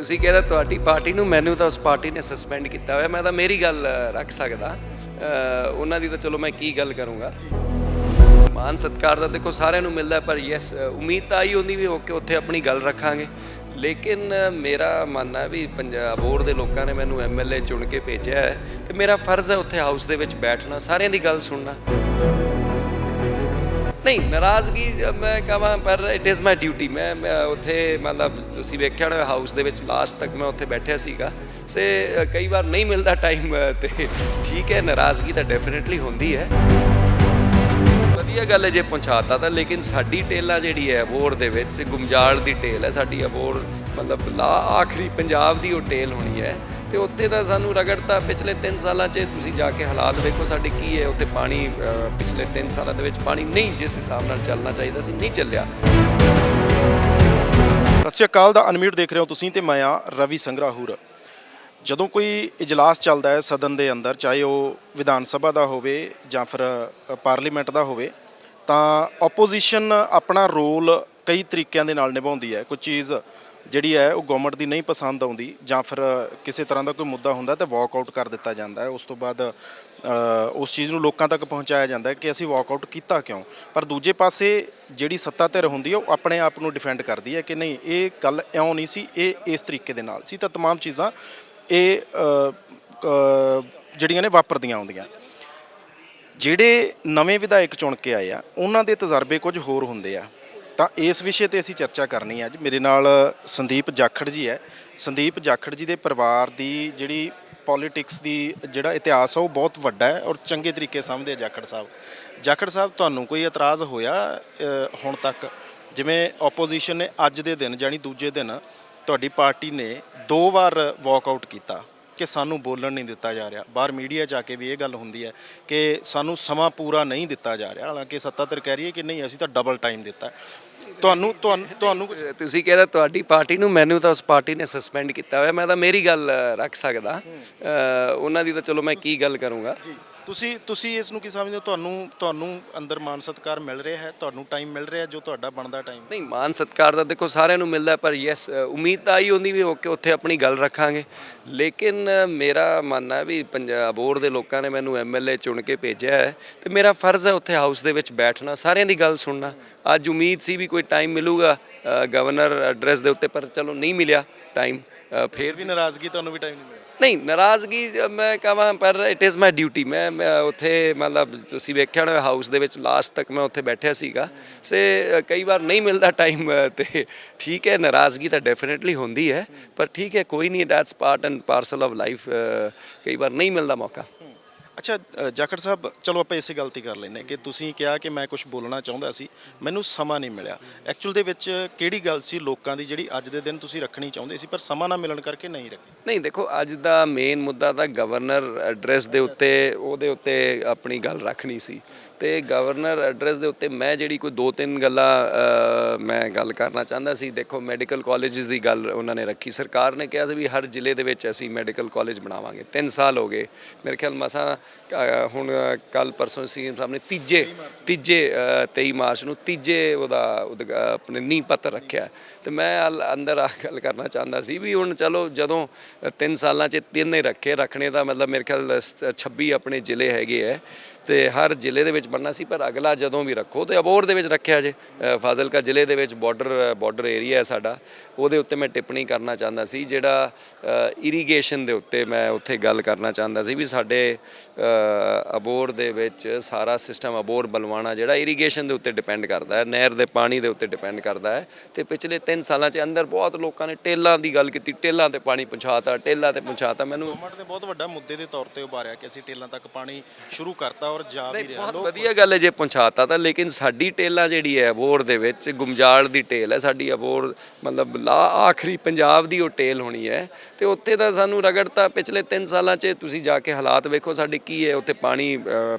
ਤੁਸੀਂ ਕਹਿੰਦਾ ਤੁਹਾਡੀ ਪਾਰਟੀ ਨੂੰ, ਮੈਨੂੰ ਤਾਂ ਉਸ ਪਾਰਟੀ ਨੇ ਸਸਪੈਂਡ ਕੀਤਾ ਹੋਇਆ। ਮੈਂ ਤਾਂ ਮੇਰੀ ਗੱਲ ਰੱਖ ਸਕਦਾ। ਉਹਨਾਂ ਦੀ ਤਾਂ ਚਲੋ ਮੈਂ ਕੀ ਗੱਲ ਕਰੂੰਗਾ। ਮਾਨ ਸਤਕਾਰ ਦਾ ਦੇਖੋ ਸਾਰਿਆਂ ਨੂੰ ਮਿਲਦਾ, ਪਰ ਯੈਸ ਉਮੀਦ ਤਾਂ ਆਈ ਹੁੰਦੀ ਵੀ ਓਕੇ ਉੱਥੇ ਆਪਣੀ ਗੱਲ ਰੱਖਾਂਗੇ। ਲੇਕਿਨ ਮੇਰਾ ਮੰਨਣਾ ਹੈ ਵੀ ਪੰਜਾਬ ਬੋਰਡ ਦੇ ਲੋਕਾਂ ਨੇ ਮੈਨੂੰ ਐਮਐਲਏ ਚੁਣ ਕੇ ਭੇਜਿਆ ਹੈ ਤੇ ਮੇਰਾ ਫਰਜ਼ ਹੈ ਉੱਥੇ ਹਾਊਸ ਦੇ ਵਿੱਚ ਬੈਠਣਾ, ਸਾਰਿਆਂ ਦੀ ਗੱਲ ਸੁਣਨਾ। ਨਹੀਂ ਨਾਰਾਜ਼ਗੀ ਅ, ਮੈਂ ਕਹਾਂ ਪਰ ਇਟ ਇਜ਼ ਮਾਈ ਡਿਊਟੀ ਮੈਂ ਮੈਂ ਉੱਥੇ ਮਤਲਬ ਤੁਸੀਂ ਵੇਖਿਆ ਹੋਣਾ ਹਾਊਸ ਦੇ ਵਿੱਚ ਲਾਸਟ ਤੱਕ ਮੈਂ ਉੱਥੇ ਬੈਠਿਆ ਸੀਗਾ। ਸੇ ਕਈ ਵਾਰ ਨਹੀਂ ਮਿਲਦਾ ਟਾਈਮ ਤੇ ਠੀਕ ਹੈ ਨਾਰਾਜ਼ਗੀ ਤਾਂ ਡੈਫੀਨਿਟਲੀ ਹੁੰਦੀ ਹੈ। ਵਧੀਆ ਗੱਲ ਹੈ ਜੇ ਪਹੁੰਚਾਤਾ ਤਾਂ ਲੇਕਿਨ ਸਾਡੀ ਟੇਲਾ ਜਿਹੜੀ ਹੈ ਅਬੋਰ ਦੇ ਵਿੱਚ ਗੁਮਜਾਲ ਦੀ ਟੇਲ ਹੈ। ਸਾਡੀ ਅਬੋਰ ਮਤਲਬ ਲਾ ਆਖਰੀ ਪੰਜਾਬ ਦੀ ਉਹ ਟੇਲ ਹੋਣੀ ਹੈ। ਤੇ ਉੱਥੇ ਤਾਂ ਸਾਨੂੰ ਰਗੜਤਾ ਪਿਛਲੇ 3 ਸਾਲਾਂ 'ਚ ਤੁਸੀਂ ਜਾ ਕੇ ਹਾਲਾਤ ਵੇਖੋ ਸਾਡੇ ਕੀ ਹੈ, ਉੱਥੇ ਪਾਣੀ ਪਿਛਲੇ 3 ਸਾਲਾਂ ਦੇ ਵਿੱਚ ਪਾਣੀ ਨਹੀਂ ਜਿਸ ਹਿਸਾਬ ਨਾਲ ਚੱਲਣਾ ਚਾਹੀਦਾ ਸੀ, ਨਹੀਂ ਚੱਲਿਆ। ਸਤਿ ਸ਼੍ਰੀ ਅਕਾਲ ਦਾ ਅਨਮਿਊਟ ਦੇਖ ਰਹੇ ਹੋ ਤੁਸੀਂ ਤੇ ਮੈਂ ਆ ਰਵੀ ਸੰਗਰਾਹੂਰ। ਜਦੋਂ ਕੋਈ ਇਜਲਾਸ ਚੱਲਦਾ ਹੈ ਸਦਨ ਦੇ ਅੰਦਰ, ਚਾਹੇ ਉਹ ਵਿਧਾਨ ਸਭਾ ਦਾ ਹੋਵੇ ਜਾਂ ਫਿਰ ਪਾਰਲੀਮੈਂਟ ਦਾ ਹੋਵੇ, ਤਾਂ ਆਪੋਜੀਸ਼ਨ ਆਪਣਾ ਰੋਲ ਕਈ ਤਰੀਕਿਆਂ ਦੇ ਨਾਲ ਨਿਭਾਉਂਦੀ ਹੈ। ਕੋਈ ਚੀਜ਼ ਜਿਹੜੀ ਹੈ ਉਹ ਗਵਰਨਮੈਂਟ ਦੀ ਨਹੀਂ ਪਸੰਦ ਆਉਂਦੀ ਜਾਂ ਫਿਰ ਕਿਸੇ ਤਰ੍ਹਾਂ ਦਾ ਕੋਈ ਮੁੱਦਾ ਹੁੰਦਾ ਤਾਂ ਵਾਕਆਊਟ ਕਰ ਦਿੱਤਾ ਜਾਂਦਾ ਹੈ ਉਸ ਤੋਂ ਬਾਅਦ ਅ, ਉਸ ਚੀਜ਼ ਨੂੰ ਲੋਕਾਂ ਤੱਕ ਪਹੁੰਚਾਇਆ ਜਾਂਦਾ ਹੈ ਕਿ ਅਸੀਂ ਵਾਕਆਊਟ ਕੀਤਾ ਕਿਉਂ ਪਰ ਦੂਜੇ ਪਾਸੇ ਜਿਹੜੀ ਸੱਤਾ ਧਿਰ ਹੁੰਦੀ ਹੈ ਉਹ ਆਪਣੇ ਆਪ ਨੂੰ ਡਿਫੈਂਡ ਕਰਦੀ ਹੈ ਕਿ ਨਹੀਂ ਇਹ ਗੱਲ ਇਉਂ ਨਹੀਂ ਸੀ ਇਹ ਇਸ ਤਰੀਕੇ ਦੇ ਨਾਲ ਸੀ ਤਾਂ तमाम ਚੀਜ਼ਾਂ ਇਹ ਅ, ਅ, ਜਿਹੜੀਆਂ ਨੇ ਵਾਪਰਦੀਆਂ ਆਉਂਦੀਆਂ ਜਿਹੜੇ ਨਵੇਂ ਵਿਧਾਇਕ ਚੁਣ ਕੇ ਆਏ ਆ ਉਹਨਾਂ ਦੇ ਤਜਰਬੇ ਕੁਝ ਹੋਰ ਹੁੰਦੇ ਆ ਤਾਂ ਇਸ ਵਿਸ਼ੇ ਤੇ ਅਸੀਂ ਚਰਚਾ ਕਰਨੀ ਹੈ ਅੱਜ। ਮੇਰੇ ਨਾਲ ਸੰਦੀਪ ਜਾਖੜ ਜੀ ਹੈ। ਸੰਦੀਪ ਜਾਖੜ ਜੀ ਦੇ ਪਰਿਵਾਰ ਦੀ ਜਿਹੜੀ ਪੋਲਿਟਿਕਸ ਦੀ ਜਿਹੜਾ ਇਤਿਹਾਸ ਆ, ਉਹ ਬਹੁਤ ਵੱਡਾ ਹੈ ਔਰ ਚੰਗੇ ਤਰੀਕੇ ਸਮਝਦੇ ਆ ਜਾਖੜ ਸਾਹਿਬ। ਜਾਖੜ ਸਾਹਿਬ, ਤੁਹਾਨੂੰ ਕੋਈ ਇਤਰਾਜ਼ ਹੋਇਆ ਹੁਣ ਤੱਕ? ਜਿਵੇਂ ਆਪੋਜੀਸ਼ਨ ਨੇ ਅੱਜ ਦੇ ਦਿਨ ਜਾਨੀ ਦੂਜੇ ਦਿਨ ਤੁਹਾਡੀ ਪਾਰਟੀ ਨੇ ਦੋ ਵਾਰ ਵਾਕਆਊਟ ਕੀਤਾ ਕਿ ਸਾਨੂੰ ਬੋਲਣ ਨਹੀਂ ਦਿੱਤਾ ਜਾ ਰਿਹਾ। ਬਾਹਰ ਮੀਡੀਆ 'ਚ ਆ ਕੇ ਵੀ ਇਹ ਗੱਲ ਹੁੰਦੀ ਹੈ ਕਿ ਸਾਨੂੰ ਸਮਾਂ ਪੂਰਾ ਨਹੀਂ ਦਿੱਤਾ ਜਾ ਰਿਹਾ। ਹਾਲਾਂਕਿ ਸੱਤਾ ਸੱਤਾਧਰ ਕਹਿ ਰਹੀ ਹੈ ਕਿ ਨਹੀਂ, ਅਸੀਂ ਤਾਂ ਡਬਲ ਟਾਈਮ ਦਿੱਤਾ। ਤੁਹਾਨੂੰ ਤੁਹਾਨੂੰ ਤੁਹਾਨੂੰ ਤੁਸੀਂ ਕਹਿੰਦਾ ਤੁਹਾਡੀ ਪਾਰਟੀ ਨੂੰ ਮੈਨੂੰ ਤਾਂ ਉਸ ਪਾਰਟੀ ਨੇ ਸਸਪੈਂਡ ਕੀਤਾ ਹੋਇਆ। ਮੈਂ ਤਾਂ ਮੇਰੀ ਗੱਲ ਰੱਖ ਸਕਦਾ। ਉਹਨਾਂ ਦੀ ਤਾਂ ਚਲੋ ਮੈਂ ਕੀ ਗੱਲ ਕਰੂੰਗਾ। ਤੁਸੀਂ ਤੁਸੀਂ ਇਸ ਨੂੰ ਕੀ ਸਮਝਦੇ ਹੋ? ਤੁਹਾਨੂੰ ਤੁਹਾਨੂੰ ਅੰਦਰ ਮਾਨ ਸਤਿਕਾਰ ਮਿਲ ਰਿਹਾ ਹੈ, ਤੁਹਾਨੂੰ ਟਾਈਮ ਮਿਲ ਰਿਹਾ ਜੋ ਤੁਹਾਡਾ ਬਣਦਾ ਟਾਈਮ ਨਹੀਂ, ਮਾਨ ਸਤਕਾਰ ਦਾ ਦੇਖੋ ਸਾਰਿਆਂ ਨੂੰ ਮਿਲਦਾ ਪਰ ਯੈਸ ਉਮੀਦ ਤਾਂ ਆਈ ਹੁੰਦੀ ਵੀ ਓਕੇ, ਉੱਥੇ ਆਪਣੀ ਗੱਲ ਰੱਖਾਂਗੇ। ਲੇਕਿਨ ਮੇਰਾ ਮੰਨਣਾ ਹੈ ਵੀ ਪੰਜਾਬ ਬੋਰਡ ਦੇ ਲੋਕਾਂ ਨੇ ਮੈਨੂੰ ਐਮਐਲਏ ਚੁਣ ਕੇ ਭੇਜਿਆ ਹੈ ਤੇ ਮੇਰਾ ਫਰਜ਼ ਹੈ ਉੱਥੇ ਹਾਊਸ ਦੇ ਵਿੱਚ ਬੈਠਣਾ, ਸਾਰਿਆਂ ਦੀ ਗੱਲ ਸੁਣਨਾ। ਅੱਜ ਉਮੀਦ ਸੀ ਵੀ ਕੋਈ ਟਾਈਮ ਮਿਲੂਗਾ ਗਵਰਨਰ ਐਡਰੈਸ ਦੇ ਉੱਤੇ, ਪਰ ਚਲੋ ਨਹੀਂ ਮਿਲਿਆ ਟਾਈਮ ਫੇਰ ਫਿਰ ਵੀ ਨਾਰਾਜ਼ਗੀ ਤੁਹਾਨੂੰ ਵੀ ਟਾਈਮ ਨਹੀਂ ਮਿਲਿਆ ਨਹੀਂ, ਨਾਰਾਜ਼ਗੀ ਮੈਂ ਕਹਾਂ, ਪਰ ਇਟ ਇਜ਼ ਮਾਈ ਡਿਊਟੀ ਮੈਂ ਮੈਂ ਉੱਥੇ, ਮਤਲਬ, ਤੁਸੀਂ ਵੇਖਿਆ ਹੋਣਾ ਹਾਊਸ ਦੇ ਵਿੱਚ ਲਾਸਟ ਤੱਕ ਮੈਂ ਉੱਥੇ ਬੈਠਿਆ ਸੀਗਾ। ਸੇ ਕਈ ਵਾਰ ਨਹੀਂ ਮਿਲਦਾ ਟਾਈਮ ਤੇ ਠੀਕ ਹੈ, ਨਾਰਾਜ਼ਗੀ ਤਾਂ ਡੈਫੀਨਿਟਲੀ ਹੁੰਦੀ ਹੈ, ਪਰ ਠੀਕ ਹੈ, ਕੋਈ ਨਹੀਂ that's part and parcel of life ਕਈ ਵਾਰ ਨਹੀਂ ਮਿਲਦਾ ਮੌਕਾ। ਅੱਛਾ ਅ, ਜਾਖੜ ਸਾਹਿਬ ਚਲੋ ਆਪਾਂ ਇਸੇ ਗੱਲ ਤੇ ਕਰ ਲੈਨੇ ਕਿ ਤੁਸੀਂ ਕਿਹਾ ਕਿ ਮੈਂ ਕੁਝ ਬੋਲਣਾ ਚਾਹੁੰਦਾ ਸੀ ਮੈਨੂੰ ਸਮਾਂ ਨਹੀਂ ਮਿਲਿਆ। ਐਕਚੁਅਲ ਦੇ ਵਿੱਚ ਕਿਹੜੀ ਗੱਲ ਸੀ ਲੋਕਾਂ ਦੀ ਜਿਹੜੀ ਅੱਜ ਦੇ ਦਿਨ ਤੁਸੀਂ ਰੱਖਣੀ ਚਾਹੁੰਦੇ ਸੀ ਪਰ ਸਮਾਂ ਨਾ ਮਿਲਣ ਕਰਕੇ ਨਹੀਂ ਰੱਖੀ? ਨਹੀਂ ਦੇਖੋ ਅੱਜ ਦਾ ਮੇਨ ਮੁੱਦਾ ਤਾਂ ਗਵਰਨਰ ਐਡਰੈਸ ਦੇ ਉੱਤੇ ਉਹਦੇ ਉੱਤੇ ਆਪਣੀ ਗੱਲ ਰੱਖਣੀ ਸੀ। ਤੇ ਗਵਰਨਰ ਐਡਰੈਸ ਦੇ ਉੱਤੇ ਮੈਂ ਜਿਹੜੀ ਕੋਈ ਦੋ ਤਿੰਨ ਗੱਲਾਂ ਅ, ਮੈਂ ਗੱਲ ਕਰਨਾ ਚਾਹੁੰਦਾ ਸੀ ਦੇਖੋ ਮੈਡੀਕਲ ਕਾਲਜਸ ਦੀ ਗੱਲ ਉਹਨਾਂ ਨੇ ਰੱਖੀ। ਸਰਕਾਰ ਨੇ ਕਿਹਾ ਸੀ ਵੀ ਹਰ ਜ਼ਿਲ੍ਹੇ ਦੇ ਵਿੱਚ ਅਸੀਂ ਮੈਡੀਕਲ ਕਾਲਜ ਬਣਾਵਾਂਗੇ। 3 ਸਾਲ ਹੋ ਗਏ। ਮੇਰੇ ਖਿਆਲ ਮਸਾਂ ਹੁਣ ਕੱਲ ਪਰਸੋਂ ਸੀਐਮ ਸਾਹਿਬ ਨੇ ਤੀਜੇ ਤੀਜੇ ਅ, 23 ਮਾਰਚ ਨੂੰ ਤੀਜੇ ਉਹਦਾ ਉਦਘ- ਆਪਣੇ ਨੀਂਹ ਪੱਤਰ ਰੱਖਿਆ। ਤੇ ਮੈਂ ਅੰਦਰ ਆ ਗੱਲ ਕਰਨਾ ਚਾਹੁੰਦਾ ਸੀ ਵੀ ਹੁਣ ਚਲੋ ਜਦੋਂ 3 ਸਾਲਾਂ 'ਚ ਤਿੰਨ ਹੀ ਰੱਖੇ ਰੱਖਣੇ ਦਾ ਮਤਲਬ ਮੇਰੇ ਖਿਆਲ ਸ- 26 ਆਪਣੇ ਜ਼ਿਲ੍ਹੇ ਹੈਗੇ ਹੈ ਤੇ ਹਰ ਜ਼ਿਲ੍ਹੇ ਦੇ ਵਿੱਚ ਬਣਨਾ ਸੀ ਪਰ ਅਗਲਾ ਜਦੋਂ ਵੀ ਰੱਖੋ ਤੇ ਅਬੋਰ ਦੇ ਵਿੱਚ ਰੱਖਿਆ ਜੇ। ਫਾਜ਼ਿਲਕਾ ਜ਼ਿਲ੍ਹੇ ਦੇ ਵਿੱਚ ਬਾਰਡਰ ਬਾਰਡਰ ਏਰੀਆ ਹੈ ਸਾਡਾ। ਉਹਦੇ ਉੱਤੇ ਮੈਂ ਟਿੱਪਣੀ ਕਰਨਾ ਚਾਹੁੰਦਾ ਸੀ ਜਿਹੜਾ ਇਰੀਗੇਸ਼ਨ ਦੇ ਉੱਤੇ ਮੈਂ ਉੱਥੇ ਗੱਲ ਕਰਨਾ ਚਾਹੁੰਦਾ ਸੀ ਵੀ ਸਾਡੇ ਅਬੋਰ ਦੇ ਵਿੱਚ ਸਾਰਾ ਸਿਸਟਮ ਅਬੋਰ ਬਲਵਾਣਾ ਜਿਹੜਾ ਇਰੀਗੇਸ਼ਨ ਦੇ ਉੱਤੇ ਡਿਪੈਂਡ ਕਰਦਾ ਹੈ ਨਹਿਰ ਦੇ ਪਾਣੀ ਦੇ ਉੱਤੇ ਡਿਪੈਂਡ ਕਰਦਾ ਹੈ। ਤੇ ਪਿਛਲੇ 3 ਸਾਲਾਂ 'ਚ ਅੰਦਰ ਬਹੁਤ ਲੋਕਾਂ ਨੇ ਟੇਲਾਂ ਦੀ ਗੱਲ ਕੀਤੀ ਟੇਲਾਂ ਤੇ ਪਾਣੀ ਪਹੁੰਚਾਤਾ ਟੇਲਾਂ ਤੇ ਪਹੁੰਚਾਤਾ ਮੈਨੂੰ ਗਵਰਨਮੈਂਟ ਨੇ ਬਹੁਤ ਵੱਡਾ ਮੁੱਦੇ ਦੇ ਤੌਰ ਤੇ ਉਭਾਰਿਆ ਕਿ ਅਸੀਂ ਟੇਲਾਂ ਤੱਕ ਪਾਣੀ ਸ਼ੁਰੂ ਕਰਤਾ ਔਰ ਜਾ ਵੀ ਰਿਹਾ। ਬਹੁਤ ਵਧੀਆ ਗੱਲ ਹੈ ਜੇ ਪਹੁੰਚਾਤਾ ਤਾਂ ਲੇਕਿਨ ਸਾਡੀ ਟੇਲਾ ਜਿਹੜੀ ਹੈ ਅਬੋਰ ਦੇ ਵਿੱਚ ਗੁਮਜਾਲ ਦੀ ਟੇਲ ਹੈ ਸਾਡੀ ਅਬੋਰ ਮਤਲਬ ਲਾ ਆਖਰੀ ਪੰਜਾਬ ਦੀ ਉਹ ਟੇਲ ਹੋਣੀ ਹੈ। ਤੇ ਉੱਥੇ ਤਾਂ ਸਾਨੂੰ ਰਗੜਤਾ ਪਿਛਲੇ 3 ਸਾਲਾਂ 'ਚ ਤੁਸੀਂ ਜਾ ਕੇ ਹਾਲਾਤ ਵੇਖੋ ਸਾਡੇ ਕੀ ਹੈ? ਉੱਥੇ ਪਾਣੀ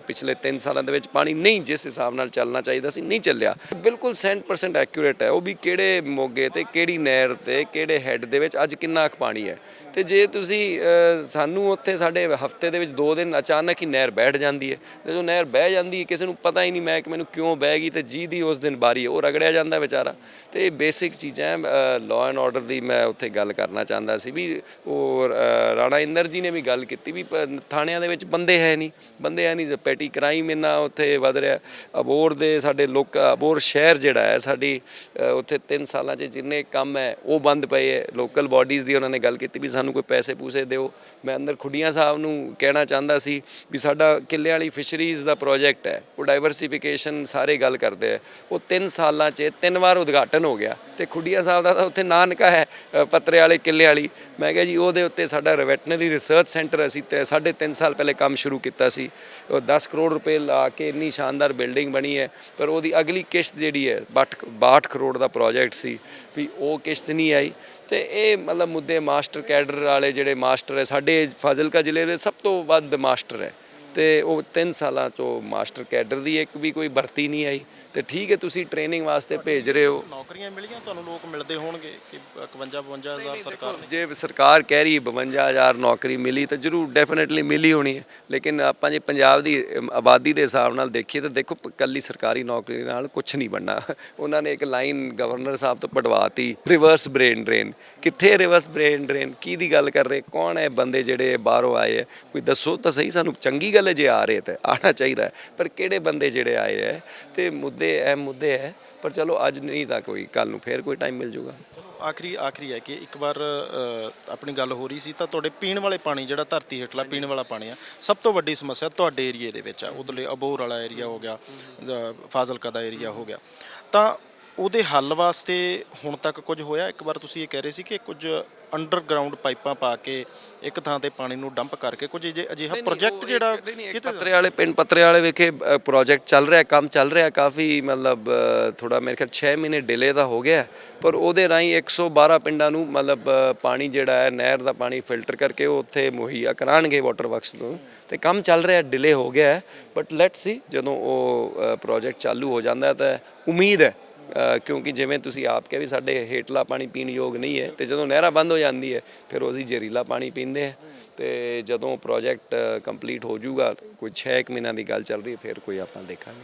ਪਿਛਲੇ 3 ਸਾਲਾਂ ਦੇ ਵਿੱਚ ਪਾਣੀ ਨਹੀਂ ਜਿਸ ਹਿਸਾਬ ਨਾਲ ਚੱਲਣਾ ਚਾਹੀਦਾ ਸੀ, ਨਹੀਂ ਚੱਲਿਆ। ਬਿਲਕੁਲ 100% ਐਕੂਰੇਟ ਹੈ। ਉਹ ਵੀ ਕਿਹੜੇ ਮੋਗੇ ਤੇ ਕਿਹੜੀ ਨਹਿਰ ਤੇ ਕਿਹੜੇ ਹੈੱਡ ਦੇ ਵਿੱਚ ਅੱਜ ਕਿੰਨਾ ਕੁ ਪਾਣੀ ਹੈ? ਤੇ ਜੇ ਤੁਸੀਂ ਸਾਨੂੰ ਉੱਥੇ ਸਾਡੇ ਹਫ਼ਤੇ ਦੇ ਵਿੱਚ 2 ਦਿਨ ਅਚਾਨਕ ਹੀ ਨਹਿਰ ਬੈਠ ਜਾਂਦੀ ਹੈ। ਤੇ ਜੋ ਨਹਿਰ ਬਹਿ ਜਾਂਦੀ ਹੈ, ਕਿਸੇ ਨੂੰ ਪਤਾ ਹੀ ਨਹੀਂ, ਮੈਂ ਕਿ ਮੈਨੂੰ ਕਿਉਂ ਬਹਿ ਗਈ ਤੇ ਜਿਹਦੀ ਉਸ ਦਿਨ ਬਾਰੀ ਉਹ ਰਗੜਿਆ ਜਾਂਦਾ ਵਿਚਾਰਾ। ਤੇ ਇਹ ਬੇਸਿਕ ਚੀਜ਼ਾਂ ਲਾਅ ਐਂਡ ਆਰਡਰ ਦੀ ਮੈਂ ਉੱਥੇ ਗੱਲ ਕਰਨਾ ਚਾਹੁੰਦਾ ਸੀ ਵੀ, ਉਹ ਰਾਣਾ ਇੰਦਰ ਜੀ ਨੇ ਵੀ ਗੱਲ ਕੀਤੀ ਵੀ, ਪ- ਥਾਣਿਆਂ ਦੇ ਵਿੱਚ ਬੰਦੇ ਹੈ ਨਹੀਂ ਬੰਦੇ ਹੈ ਨਹੀਂ ਪੈਟੀ ਕ੍ਰਾਈਮ ਇੰਨਾ ਉੱਥੇ ਵਧ ਰਿਹਾ। ਅਬੋਰ ਦੇ ਸਾਡੇ ਲੋਕ ਅਬੋਰ ਸ਼ਹਿਰ ਜਿਹੜਾ ਹੈ ਸਾਡੀ ਉੱਥੇ 3 ਸਾਲਾਂ 'ਚ ਜਿੰਨੇ ਕੰਮ ਹੈ ਉਹ ਬੰਦ ਪਏ ਹੈ। ਲੋਕਲ ਬਾਡੀਜ਼ ਦੀ ਉਹਨਾਂ ਨੇ ਗੱਲ ਕੀਤੀ ਵੀ ਸਾਨੂੰ ਕੋਈ ਪੈਸੇ ਪੂਸੇ ਦਿਓ। ਮੈਂ ਅੰਦਰ ਖੁੱਡੀਆਂ ਸਾਹਿਬ ਨੂੰ ਕਹਿਣਾ ਚਾਹੁੰਦਾ ਸੀ ਵੀ ਸਾਡਾ ਕਿੱਲੇ ਵਾਲੀ ਫਿਸ਼ਰੀਜ਼ ਦਾ ਪ੍ਰੋਜੈਕਟ ਹੈ ਉਹ ਡਾਈਵਰਸਿਫਿਕੇਸ਼ਨ ਸਾਰੇ ਗੱਲ ਕਰਦੇ ਆ ਉਹ 3 ਸਾਲਾਂ 'ਚ ਤਿੰਨ ਵਾਰ ਉਦਘਾਟਨ ਹੋ ਗਿਆ ਤੇ ਖੁੱਡੀਆਂ ਸਾਹਿਬ ਦਾ ਤਾਂ ਉੱਥੇ ਨਾਨਕਾ ਹੈ ਅ, ਪੱਤਰੇ ਵਾਲੇ ਕਿੱਲੇ ਵਾਲੀ। ਮੈਂ ਕਿਹਾ ਜੀ ਉਹਦੇ ਉੱਤੇ ਸਾਡਾ ਵੈਟਨਰੀ ਰਿਸਰਚ ਸੈਂਟਰ ਅਸੀਂ ਤੇ ਸਾਢੇ ਤਿੰਨ ਸਾਲ ਪਹਿਲੇ ਕੰਮ ਸ਼ੁਰੂ ਕੀਤਾ ਸੀ। ਉਹ 10 ਕਰੋੜ ਰੁਪਏ ਲਾ ਕੇ ਇੰਨੀ ਸ਼ਾਨਦਾਰ ਬਿਲਡਿੰਗ ਬਣੀ ਹੈ। ਪਰ ਉਹਦੀ ਅਗਲੀ ਕਿਸ਼ਤ ਜਿਹੜੀ ਹੈ 62 ਕਰੋੜ ਦਾ ਪ੍ਰੋਜੈਕਟ ਸੀ ਵੀ ਉਹ ਕਿਸ਼ਤ ਨਹੀਂ ਆਈ। ਤੇ ਇਹ ਮਤਲਬ ਮੁੱਦੇ ਮਾਸਟਰ ਕੈਡਰ ਵਾਲੇ ਜਿਹੜੇ ਮਾਸਟਰ ਹੈ, ਸਾਡੇ ਫਾਜ਼ਿਲਕਾ ਜ਼ਿਲ੍ਹੇ ਦੇ ਸਭ ਤੋਂ ਵੱਧ ਮਾਸਟਰ ਹੈ। ਤੇ ਉਹ 3 ਸਾਲਾਂ ਤੋਂ ਮਾਸਟਰ ਕੈਡਰ ਦੀ ਇੱਕ ਵੀ ਕੋਈ ਭਰਤੀ ਨਹੀਂ ਆਈ। ਤੇ ਠੀਕ ਹੈ ਤੁਸੀਂ ਟ੍ਰੇਨਿੰਗ ਵਾਸਤੇ ਭੇਜ ਰਹੇ ਹੋ। ਨੌਕਰੀਆਂ ਮਿਲੀਆਂ? ਤੁਹਾਨੂੰ ਲੋਕ ਮਿਲਦੇ ਹੋਣਗੇ ਕਿ 51 52000 ਸਰਕਾਰ ਨੇ ਜੇ ਸਰਕਾਰ ਕਹਿ ਰਹੀ 52000 ਨੌਕਰੀ ਮਿਲੀ ਤਾਂ ਜ਼ਰੂਰ ਡੈਫੀਨਿਟਲੀ ਮਿਲੀ ਹੋਣੀ ਹੈ। ਲੇਕਿਨ ਆਪਾਂ ਜੇ ਪੰਜਾਬ ਦੀ ਆਬਾਦੀ ਦੇ ਹਿਸਾਬ ਨਾਲ ਦੇਖੀਏ ਤਾਂ ਦੇਖੋ ਕੱਲੀ ਸਰਕਾਰੀ ਨੌਕਰੀ ਨਾਲ ਕੁਝ ਨਹੀਂ ਬਣਨਾ। ਉਹਨਾਂ ਨੇ ਇੱਕ ਲਾਈਨ ਗਵਰਨਰ ਸਾਹਿਬ ਤੋਂ ਪਟਵਾਤੀ ਰਿਵਰਸ ਬ੍ਰੇਨ ਡਰੇਨ ਕਿੱਥੇ ਰਿਵਰਸ ਬ੍ਰੇਨ ਡਰੇਨ ਕੀ ਦੀ ਗੱਲ ਕਰ ਰਹੇ? ਕੌਣ ਹੈ ਬੰਦੇ ਜਿਹੜੇ ਬਾਹਰੋਂ ਆਏ ਹੈ ਕੋਈ ਦੱਸੋ ਤਾਂ ਸਹੀ ਸਾਨੂੰ ਚੰਗੀ ਗੱਲ ਹੈ ਜੇ ਆ ਰਹੇ ਤਾਂ ਆਣਾ ਚਾਹੀਦਾ ਪਰ ਕਿਹੜੇ ਬੰਦੇ ਜਿਹੜੇ ਆਏ ਹੈ ਤੇ ਮੁੱਦੇ ਅਹਿਮ ਮੁੱਦੇ ਹੈ, ਪਰ ਚਲੋ ਅੱਜ ਨਹੀਂ ਤਾਂ ਕੋਈ ਕੱਲ ਨੂੰ ਫੇਰ ਕੋਈ ਟਾਈਮ ਮਿਲ ਜਾਊਗਾ ਆਖਰੀ ਆਖਰੀ ਹੈ ਕਿ ਇੱਕ ਵਾਰ ਆਪਣੀ ਗੱਲ ਹੋ ਰਹੀ ਸੀ ਤਾਂ ਤੁਹਾਡੇ ਪੀਣ ਵਾਲੇ ਪਾਣੀ ਜਿਹੜਾ ਧਰਤੀ ਹੇਠਲਾ ਪੀਣ ਵਾਲਾ ਪਾਣੀ ਆ, ਸਭ ਤੋਂ ਵੱਡੀ ਸਮੱਸਿਆ ਤੁਹਾਡੇ ਏਰੀਏ ਦੇ ਵਿੱਚ ਆ। ਉਧਰਲੇ ਅਬੋਹਰ ਵਾਲਾ ਏਰੀਆ ਹੋ ਗਿਆ, ਜਾਂ ਫਾਜ਼ਿਲਕਾ ਦਾ ਏਰੀਆ ਹੋ ਗਿਆ। ਤਾਂ ਉਹਦੇ ਹੱਲ ਵਾਸਤੇ ਹੁਣ ਤੱਕ ਕੁਝ ਹੋਇਆ? ਇੱਕ ਵਾਰ ਤੁਸੀਂ ਇਹ ਕਹਿ ਰਹੇ ਸੀ ਕਿ ਕੁਝ ਅੰਡਰਗਰਾਉਂਡ ਪਾਈਪਾਂ ਪਾ ਕੇ ਇੱਕ ਥਾਂ ਤੇ ਪਾਣੀ ਨੂੰ ਡੰਪ ਕਰਕੇ ਕੁਝ ਅਜਿ- ਅਜਿਹਾ ਪ੍ਰੋਜੈਕਟ ਜਿਹੜਾ ਕਿਤੇ ਪੱਤਰੇ ਵਾਲੇ ਪਿੰਡ ਪੱਤਰੇ ਵਾਲੇ ਵਿਖੇ ਪ੍ਰੋਜੈਕਟ ਚੱਲ ਰਿਹਾ ਕੰਮ ਚੱਲ ਰਿਹਾ ਕਾਫੀ ਮਤਲਬ ਥੋੜਾ ਮੇਰੇ ਖਿਆਲ 6 ਮਹੀਨੇ ਡਿਲੇ ਦਾ ਹੋ ਗਿਆ ਪਰ ਉਹਦੇ ਰਾਹੀਂ 112 ਪਿੰਡਾਂ ਨੂੰ ਮਤਲਬ ਪਾਣੀ ਜਿਹੜਾ ਹੈ ਨਹਿਰ ਦਾ ਪਾਣੀ ਫਿਲਟਰ ਕਰਕੇ ਉਹ ਉੱਥੇ ਮੁਹੱਈਆ ਕਰਾਣਗੇ ਵਾਟਰ ਵਰਕਸ ਤੋਂ ਤੇ ਕੰਮ ਚੱਲ ਰਿਹਾ ਡਿਲੇ ਹੋ ਗਿਆ ਬਟ ਲੈਟਸ ਸੀ ਜਦੋਂ ਉਹ ਪ੍ਰੋਜੈਕਟ ਚਾਲੂ ਹੋ ਜਾਂਦਾ ਤਾਂ ਉਮੀਦ ਹੈ ਕਿਉਂਕਿ ਜਿਵੇਂ ਤੁਸੀਂ ਆਪ ਕਿਹਾ ਵੀ ਸਾਡੇ ਹੇਠਲਾ ਪਾਣੀ ਪੀਣ ਯੋਗ ਨਹੀਂ ਹੈ, ਤੇ ਜਦੋਂ ਨਹਿਰਾਂ ਬੰਦ ਹੋ ਜਾਂਦੀ ਹੈ ਫਿਰ ਉਹ ਅਸੀਂ ਜ਼ਹਿਰੀਲਾ ਪਾਣੀ ਪੀਂਦੇ ਹਾਂ। ਤੇ ਜਦੋਂ ਪ੍ਰੋਜੈਕਟ ਕੰਪਲੀਟ ਹੋ ਜਾਊਗਾ, ਕੋਈ 6 ਮਹੀਨਿਆਂ ਦੀ ਗੱਲ ਚੱਲ ਰਹੀ ਹੈ, ਫਿਰ ਕੋਈ ਆਪਾਂ ਦੇਖਾਂਗੇ।